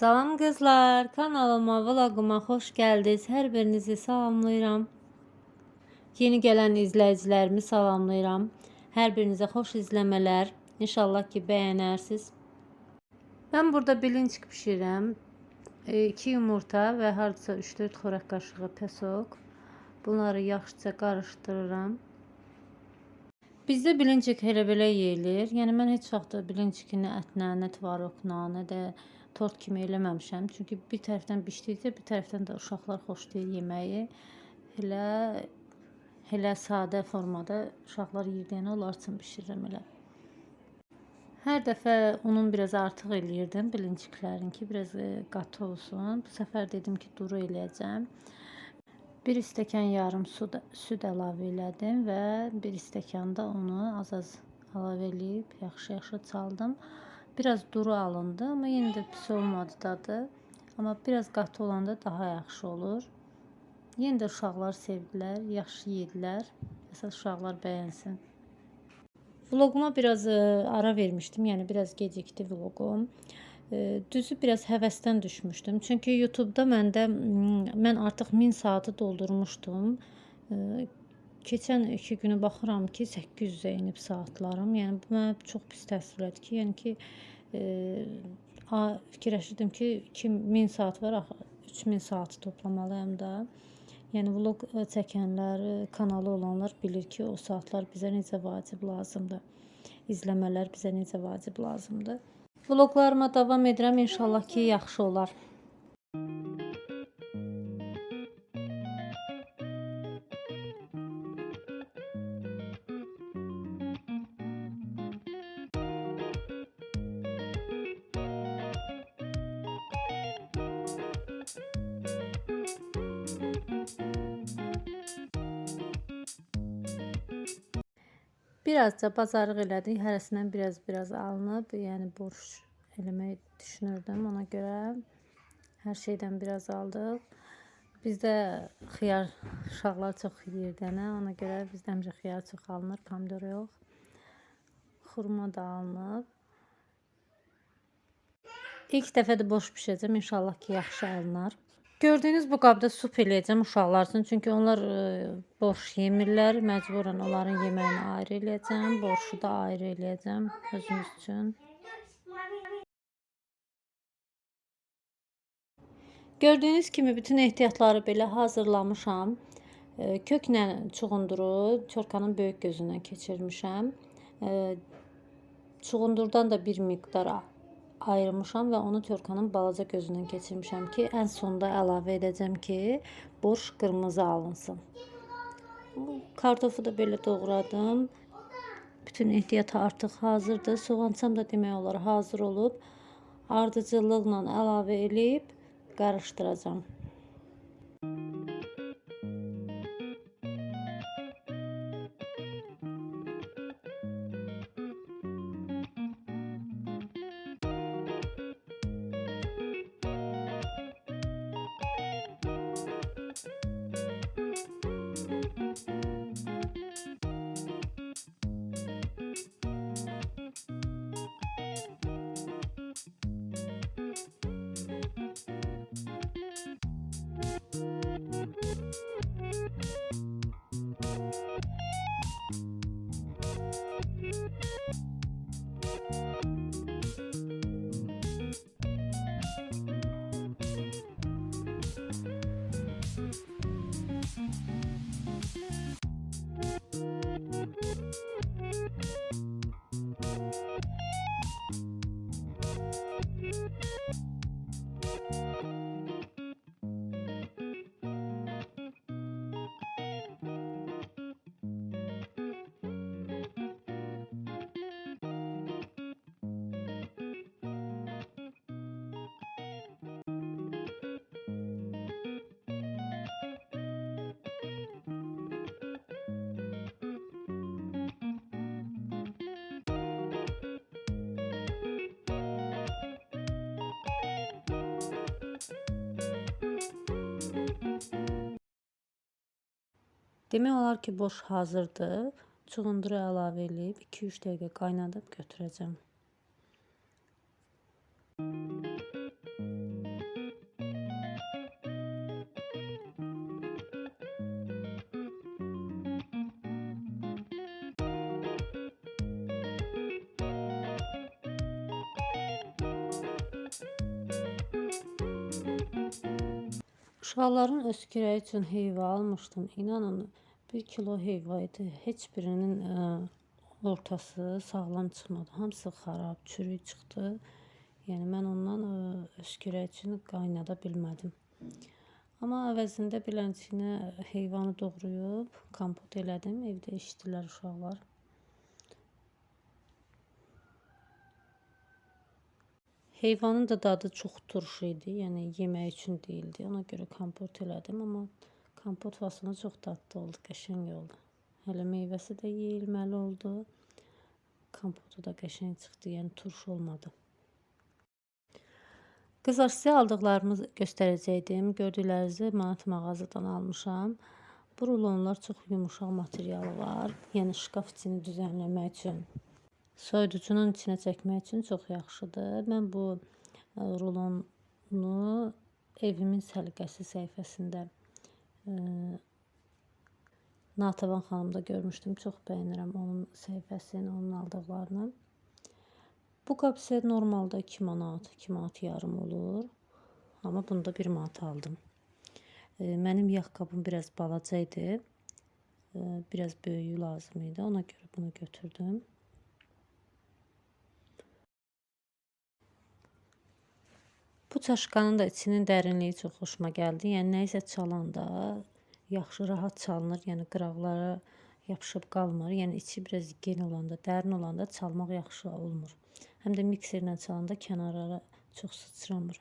Salam qızlar, kanalıma, vloguma xoş gəldiniz. Hər birinizi salamlayıram. Yeni gələn izləyicilərimi salamlayıram. Hər birinizə xoş izləmələr. İnşallah ki, bəyənərsiniz. Mən burada bilinçik bişirirəm. 2 yumurta və hardasa 3-4 xörək qaşığı pesok. Bunları yaxşıca qarışdırıram. Bizdə bilincik elə belə yeyilir. Yəni mən heç vaxt bilincikin nə ətlə, nə tvaroqla, nə də tort kimi eləməmişəm. Çünki bir tərəfdən bişdikcə bir tərəfdən də uşaqlar xoşlayır yeməyi. Elə elə sadə formada uşaqlar yediyənə onlar üçün bişirirəm elə. Hər dəfə unun biraz artıq eləyirdim bilinciklərin ki, biraz e, qatı olsun. Bu səfər dedim ki, duru eləyəcəm. 1 stəkan yarım su da, süd əlavə elədim və 1 stəkan da az-az əlavə eləyib yaxşı-yaxşı çaldım. Biraz duru alındı, amma yenə də pis olmadı dadı. Amma biraz qatı olanda daha yaxşı olur. Yenə də uşaqlar sevdilər, yaxşı yedilər. Əsas uşaqlar bəyənsin. Vloguma biraz e, ara vermişdim. Yəni biraz gecikdi vloqum. E, Düzü biraz həvəsdən düşmüşdüm. Çünki YouTube-da məndə mən artıq 1000 saatı doldurmuşdum. Keçən 2 günü baxıram ki, 800-ə enib saatlarım. Yəni bu mənə çox pis təsir elədi ki, yəni ki, e, fikirləşirdim ki, 2000 saat var, axı 3000 saatı toplamalıyam da. Yəni vloq çəkənlər, kanalı olanlar bilir ki, o saatlar bizə necə vacib lazımdır. İzləmələr bizə necə vacib lazımdır. Vloqlarıma davam edirəm. İnşallah ki, yaxşı olar. Birazca bazarlıq elədik. Hərəsindən biraz-biraz alınıb, yəni borş eləmək düşünürdüm. Ona görə hər şeydən biraz aldıq. Bizdə xiyar uşaqlar çox yeyir. Ona görə bizdə həmişə xiyar çox alınır, pomidor yox. Xurma da alınıb. İlk dəfədir boş bişirəcəm. İnşallah ki, yaxşı alınar. Gördüyünüz bu qabda sup eləyəcəm uşaqlar üçün. Çünki onlar e, boş yemirlər. Məcburən onların yeməyini ayrı eləyəcəm. Borşu da ayrı eləyəcəm özümüz üçün. Gördüyünüz kimi bütün ehtiyatları belə hazırlamışam. E, Köklə çuğunduru çorkanın böyük gözündən keçirmişəm. E, Çuğundurdan da bir miqdar ayırmışam və onu çorkanın balaca gözündən keçirmişəm ki, ən sonda əlavə edəcəm ki, borş qırmızı alınsın. Kartofu da belə doğradım. Bütün ehtiyat artıq hazırdır. Soğansam da demək olar hazır olub. Ardıcıllıqla əlavə eləyib qarışdıracağam. Demək olar ki, borş hazırdır. Çuğunduru əlavə edib 2-3 dəqiqə qaynadıb götürəcəm. Uşaqların öskürəyi üçün heyva almışdım. İnanın, 1 kilo heyva idi. Heç birinin ə, ortası sağlam çıxmadı. Hamısı xarab, çürük çıxdı. Yəni mən ondan öskürək üçün qaynada bilmədim. Amma əvəzində bilənçinə heyvanı doğrayıb kompot elədim. Evdə içdilər uşaqlar. Heyvanın da dadı çox turş idi. Yəni yemək üçün deyildi. Ona görə kompot elədim, amma kompot faslını çox dadlı oldu, qəşəng oldu. Hələ meyvəsi də yeyilməli oldu. Kompotu da qəşəng çıxdı, yəni turş olmadı. Qızlar sizə aldıqlarımı göstərəcəkdim. Gördüklərinizi Manat mağazadan almışam. Bu rulonlar çox yumuşaq materialı var. Yəni şkaf içini düzənləmək üçün, soyuducunun içinə çəkmək üçün çox yaxşıdır. Mən bu ə, rulonu evimin səliqəsi səhifəsində ə, Natəvan xanımda görmüşdüm. Çox bəyənirəm onun səhifəsini, onun aldıqlarını. Bu qab isə normalda 2 manat, 2 manat yarım olur. Amma bunda 1 manat aldım. E, Mənim yağ qabım biraz balaca idi. E, Biraz böyüyü lazım idi. Ona görə bunu götürdüm. Bu çaşkanın da içinin dərinliyi çox xoşuma gəldi. Yəni nəyisə çalanda yaxşı rahat çalınır. Yəni qıraqlara yapışıb qalmır. Yəni içi biraz gen olanda, dərin olanda çalmaq yaxşı olmur. Həm də mikserlə çalanda kənarlara çox sıçramır.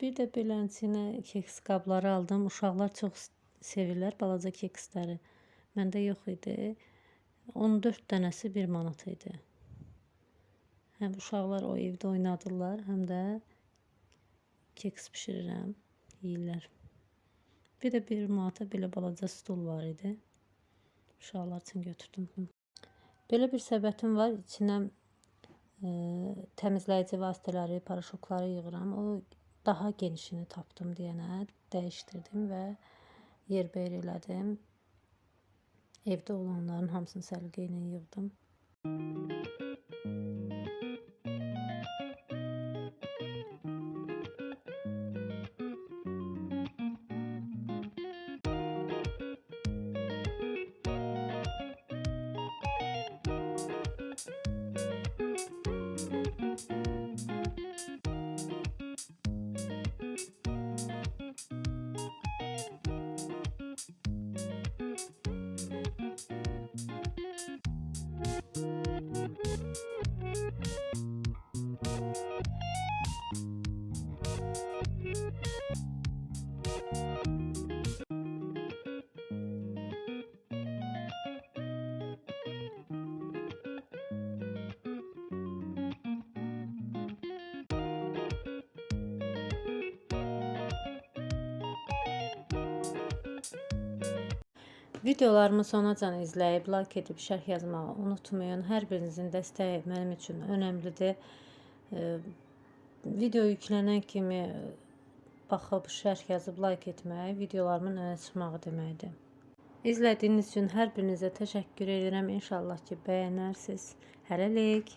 Bir də beləsinə keks qabları aldım. Uşaqlar çox sevirlər balaca keksləri. Məndə yox idi. 14 dənəsi 1 manat idi. Həm uşaqlar o evdə oynadılar, həm də keks bişirirəm, yeyirlər. Bir də 1 manata belə balaca stul var idi. Uşaqlar üçün götürdüm. Belə bir səbətim var. İçinə e, təmizləyici vasitələri, paraşokları yığıram. O daha genişini tapdım deyənə dəyişdirdim və yerbəyer elədim. Evdə olanların hamısını səliqə ilə yığdım. Thank you. Videolarımı sonacan izləyib, like edib, şərh yazmağı unutmayın. Hər birinizin dəstəyi mənim üçün önəmlidir. Video yüklənən kimi baxıb, şərh yazıb, like etmək videolarımın önə çıxmağı deməkdir. İzlədiyiniz üçün hər birinizə təşəkkür edirəm. İnşallah ki, bəyənərsiniz. Hələlik.